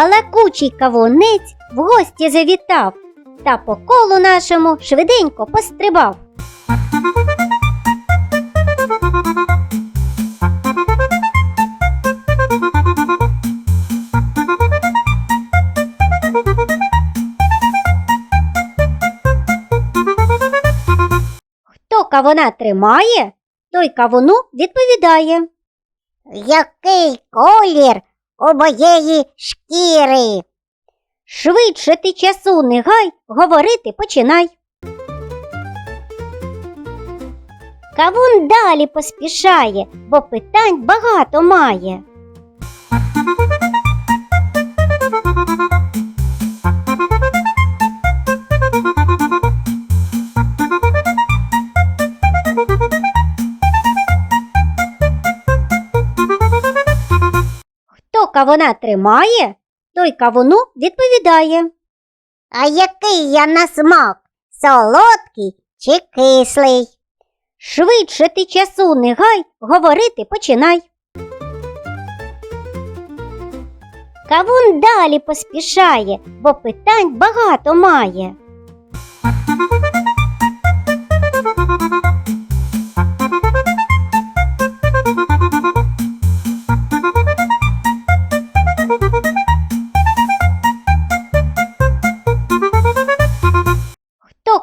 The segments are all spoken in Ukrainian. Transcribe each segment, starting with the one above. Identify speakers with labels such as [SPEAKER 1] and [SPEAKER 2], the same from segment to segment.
[SPEAKER 1] балакучий кавунець в гості завітав та по колу нашому швиденько пострибав. Хто кавуна тримає, той кавуну відповідає.
[SPEAKER 2] Який колір у моєї шкіри?
[SPEAKER 1] Швидше ти часу не гай, говорити починай. Кавун далі поспішає, бо питань багато має. Кавуна тримає, той кавуну відповідає.
[SPEAKER 2] А який я на смак? Солодкий чи кислий?
[SPEAKER 1] Швидше ти часу не гай, говорити починай. Кавун далі поспішає, бо питань багато має.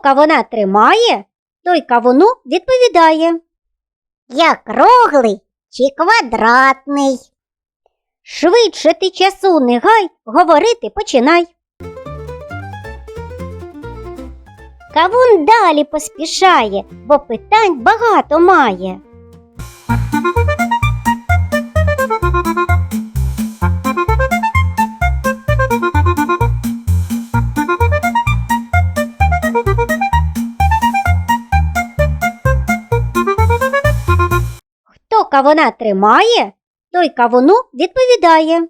[SPEAKER 1] Кавуна тримає, той кавуну відповідає.
[SPEAKER 2] Я круглий чи квадратний?
[SPEAKER 1] Швидше ти часу не гай, говорити починай. Кавун далі поспішає, бо питань багато має. Кавуна тримає, той кавуну відповідає.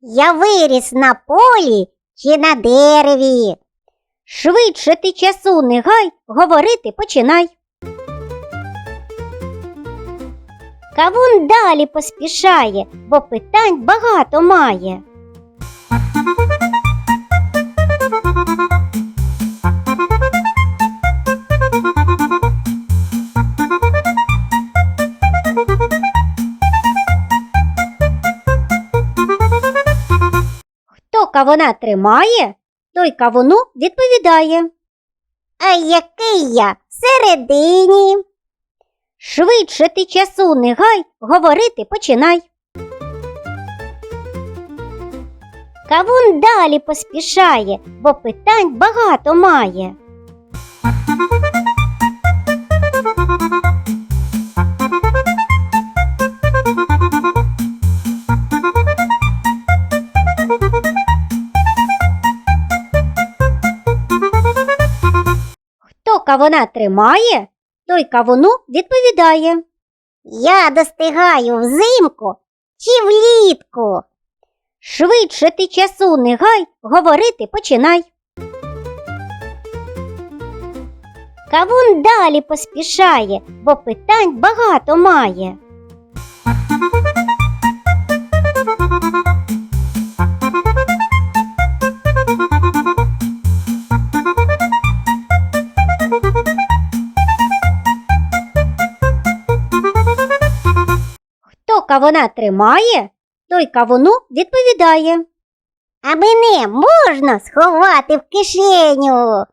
[SPEAKER 2] Я виріс на полі чи на дереві?
[SPEAKER 1] Швидше ти часу не гай, говорити починай. Кавун далі поспішає, бо питань багато має. Кавуна тримає, той кавуну відповідає.
[SPEAKER 2] А який я всередині?
[SPEAKER 1] Швидше ти часу не гай, говорити починай. Кавун далі поспішає, бо питань багато має. Кавуна тримає, той кавуну відповідає.
[SPEAKER 2] Я достигаю взимку чи влітку?
[SPEAKER 1] Швидше ти часу не гай, говорити починай. Кавун далі поспішає, бо питань багато має. Кавуна тримає, той кавуну відповідає.
[SPEAKER 2] А мене можна сховати в кишеню?